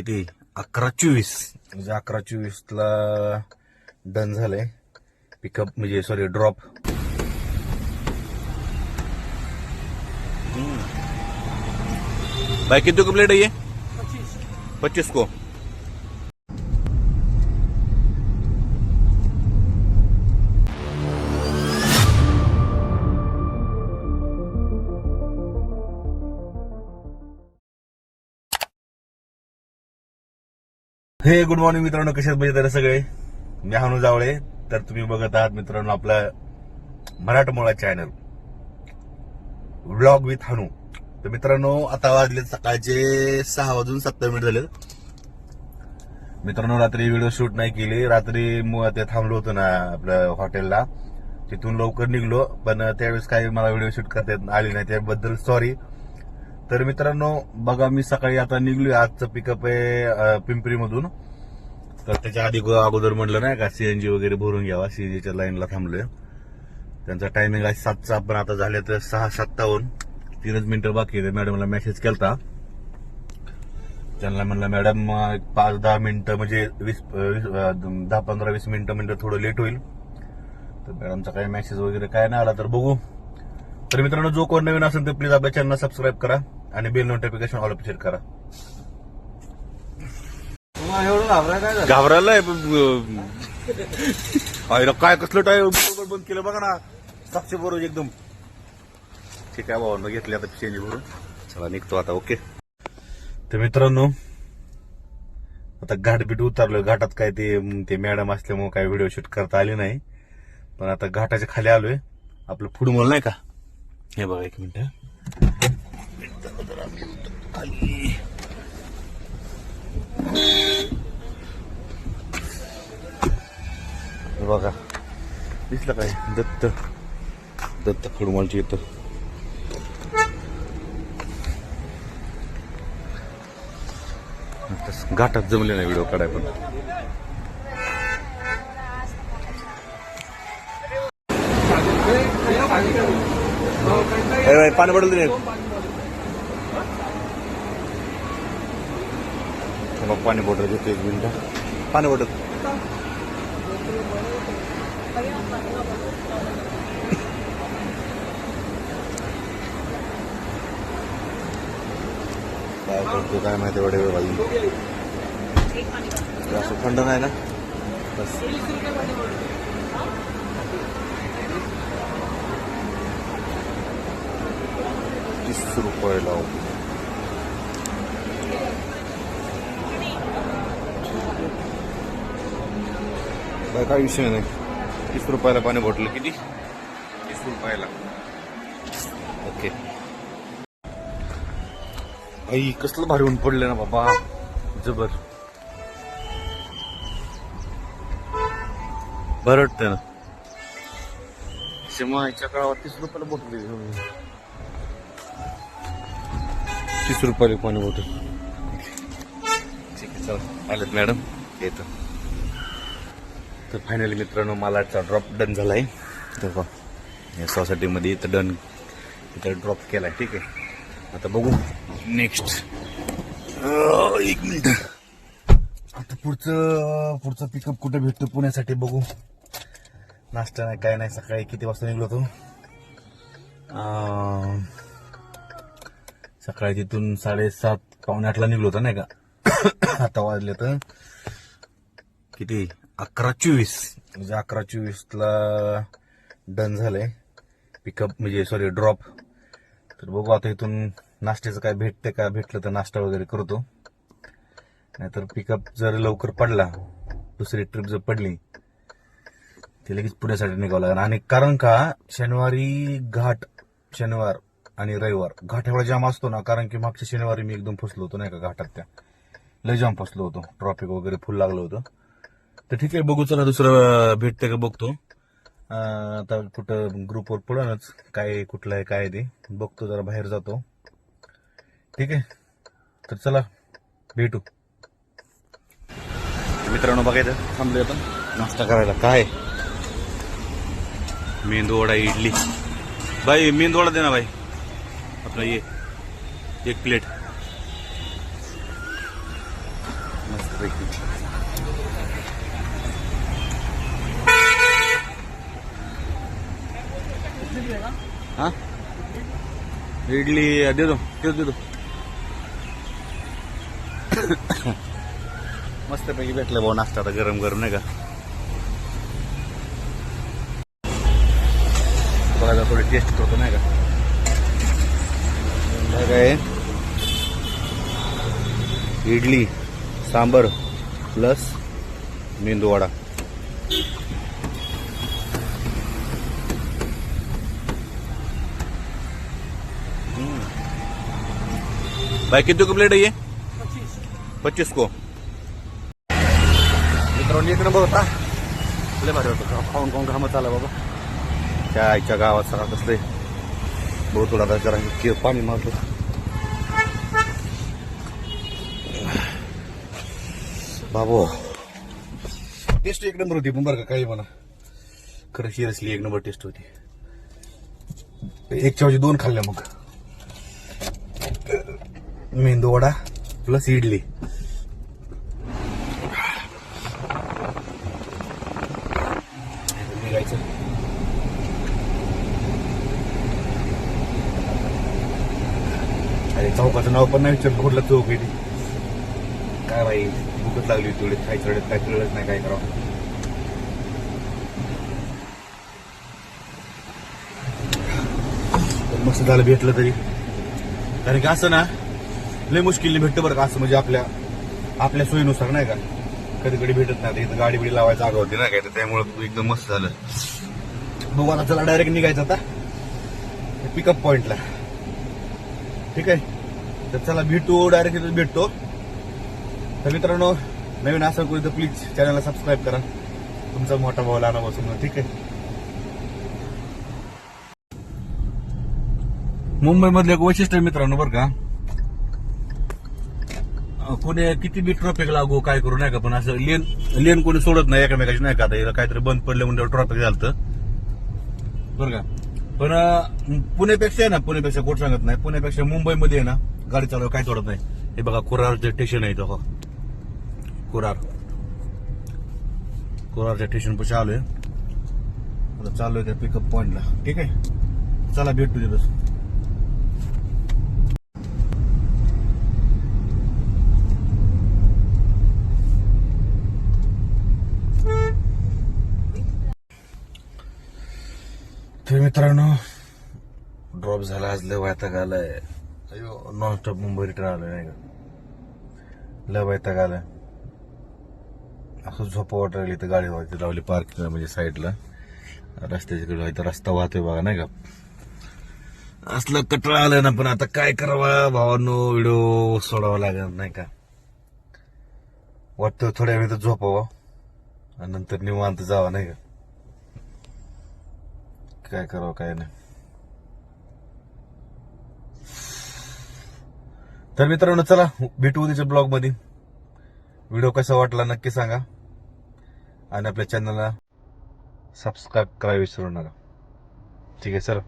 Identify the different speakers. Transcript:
Speaker 1: किती? अकरा चोवीस. म्हणजे अकरा चोवीसला डन झालंय. पिकअप म्हणजे सॉरी ड्रॉप भाई कितने को प्लेट है? ये पच्चीस को. हे गुड मॉर्निंग मित्रांनो कशात म्हणजे तर सगळे? मी हानू जावळे. तर तुम्ही बघत आहात मित्रांनो आपला मराठमोळा चॅनल व्लॉग विथ हानू. तर मित्रांनो आता वाजले सकाळचे सहा वाजून सत्तर मिनिट झाले. मित्रांनो रात्री व्हिडिओ शूट नाही केली. रात्री ते थांबलो होतो ना आपल्या हॉटेलला तिथून लवकर निघलो. पण त्यावेळेस काही मला व्हिडिओ शूट करता येत आली नाही. त्याबद्दल सॉरी तर मित्रांनो बघा मी सकाळी आता निघलोय. आजचं पिकअप आहे पिंपरी मधून तर त्याच्या आधी अगोदर म्हटलं नाही का सीएनजी वगैरे भरून घ्यावा. सीएनजीच्या लाईनला थांबलोय. त्यांचा टायमिंग आहे सातचा पण आता झाले तर सहा सत्तावन्न. तीनच मिनिटं बाकी आहे. मॅडमला मेसेज केलता. त्यांना म्हणलं मॅडम एक पाच दहा मिनिटं म्हणजे वीस वीस, दहा पंधरा वीस मिनिटं म्हणजे थोडं लेट होईल. तर मॅडमचा काही मेसेज वगैरे काय नाही आला तर बघू. तर मित्रांनो जो कोण नवीन असेल तर प्लीज आपल्या चॅनल सबस्क्राईब करा. आणि बेल नोटिफिकेशन ऑल अप करा.
Speaker 2: एवढं घाबराय काय झालं?
Speaker 1: घाबरायलाय आईला काय कसलं टाय बंद केलं बघा ना. साक्षी बरोबर एकदम. ठीक आहे भावांना घेतले आता चेंज भरून. चला निघतो आता ओके तर मित्रांनो आता घाट बीट उतरलोय. घाटात काय ते ते मॅडम असल्यामुळे काय व्हिडिओ शूट करता आले नाही. पण आता घाटाच्या खाली आलोय. आपलं फुडमॉल नाही का? हे बघा एक मिनिट. खाली बघा. दिसलं काय? दत्त. दत्त फुडमॉलची इथं. घाटात जमले नाही व्हिडिओ काढाय पण. पाणी पडलं पाणी बॉटल दे पाणी बॉटल घेतो एक मिनिट. पाणी बॉटल काय करतो काय माहिती एवढे वेळ भाई असं थंड नाही ना? बस. तीस रुपये लाव काय काय विषय नाही. तीस रुपयाला पाणी बॉटल किती? तीस रुपयाला. ओके. आई कसलं भारी ऊन पडलं ना बाबा. जबर. बरं वाटतं ना. शिमाच्या काळावर तीस रुपयाला बॉटल. तीस रुपयाला पाणी बॉटल ठीक आहे चला. आलेत मॅडम. येतं. तर फायनली मित्रांनो मला ड्रॉप डन झाला तर बघ या सोसायटीमध्ये इथं डन इथं ड्रॉप केलाय ठीक आहे? आता बघू नेक्स्ट एक मिनिट आता पुढचं पुढचं पिकअप कुठे भेटतो पुण्यासाठी बघू. नाश्ता नाही काय नाही सकाळी किती वाजता निघलो होतो? सकाळी तिथून साडेसात पावणे आठला निघलो होतो नाही का? आता वाजले तर किती? अकरा चोवीस. म्हणजे अकरा चोवीसला डन झालंय. पिकअप म्हणजे सॉरी ड्रॉप तर बघू आता इथून नाश्त्याचं काय भेटते का भेटलं तर नाश्ता वगैरे करतो. नाहीतर पिकअप जर लवकर पडला दुसरी ट्रिप जर पडली ते लगेच पुण्यासाठी निघावं लागेल. आणि कारण का शनिवारी घाट शनिवार आणि रविवार घाट एवढा जाम असतो ना कारण की मागच्या शनिवारी मी एकदम फसलो होतो नाही का घाटात त्या. लय जाम फसलो होतो. ट्रॉफिक वगैरे फुल लागलं होतं. तर ठीक आहे बघू चला दुसरं भेटते का बघतो. आता कुठं ग्रुपवर पडूनच काय कुठलं आहे काय ते बघतो जरा बाहेर जातो. ठीक आहे तर चला भेटू. मित्रांनो बघायचं थांबलोय आपण. नाश्ता करायला. काय? मेंदूवडा इडली. बाई मेंदूवडा दे ना बाई. आपला ये एक प्लेट. मस्त हा? इडली देतो देतो देतो मस्त पैकी भेटलं भाऊ नाश्ता आता गरम गरम नाही का? बघा थोडी टेस्ट करतो नाही का? काय इडली सांबर प्लस मेंदूवडा. भाई किती को प्लेट है ये? पच्चीस. को. मित्रांनो एक नंबर होता लय भारी होतं खाऊन खाऊन घामत आला बाबा. त्या आईच्या गावात सगळा कसले बहुत थोडा जरा के- पाणी मारतो. बाबो. टेस्ट एक नंबर होती पण बरं का काही म्हणा. खरं सिरियसली एक नंबर टेस्ट होती. एक चवची दोन खाल्ल्या मग. मेंदू वडा प्लस इडली निघायचं. अरे चौकाचं नाव पण नाही विचारलं कुठला चौक आहे काय बाई भूकच लागली तेवढे. काय चढत काय चढत नाही काय करावं. मस्त झालं भेटलं तरी. कारण की असं ना लय मुश्किलने भेटतं बरं का असं म्हणजे आपल्या आपल्या सोयीनुसार नाही का? कधी कधी भेटत नाही. इथं गाडी बिडी लावायची जागा होती नाही काय तर त्यामुळे एकदम मस्त झालं. बघू आता चला डायरेक्ट निघायचं आता. पिकअप पॉइंटला ठीक आहे? तर चला भेटू डायरेक्ट इथं भेटतो. तर मित्रांनो नवीन असं कोणी तर प्लीज चॅनलला सबस्क्राईब करा. तुमचा मोठा भाऊ लहान बसून ठीक आहे? मुंबईमधलं एक वैशिष्ट्य आहे मित्रांनो बरं का? कोणी किती बी ट्रॉफिक लागू काय करू नाही का? पण असं लेन लेन कोणी सोडत नाही एकमेकाची नाही का? आता याला काहीतरी बंद पडलं म्हणजे ट्रॉफिक झालं बरं का? पण पुण्यापेक्षा आहे ना पुण्यापेक्षा कोण सांगत नाही. पुण्यापेक्षा मुंबईमध्ये आहे ना गाडी चालव काय सोडत नाही. हे बघा कुरारचं स्टेशन आहे इथं कुरार कुरारच्या स्टेशन आलो आहे आता चाललोय त्या पिकअप पॉईंटला ठीक आहे? चला भेटू दे बस. मित्रांनो. ड्रॉप झाला आज लय वैताग आलाय. अयो नॉनस्टॉप मुंबई रिटर्न आलोय नाही का? लय वैताग आलाय. असं झोप वाटत राहिली तर गाडी वाजती लावली पार्किंग म्हणजे साईडला रस्त्याच्या कडे रस्ता वाहतोय बघा नाही का? असलं कटळा आलं ना पण आता काय करावा भावांनो व्हिडिओ सोडावा लागणार नाही का? वाटतं थोड्या वेळ झोपावा. आणि नंतर निवांत जावा नाही का? काय करावं काय नाही. तर मित्रांनो चला भेटू उद्याच्या ब्लॉगमध्ये व्हिडिओ कसा वाटला नक्की सांगा. आणि आपल्या चॅनलला सबस्क्राईब करायला विसरू नका. ठीक आहे सर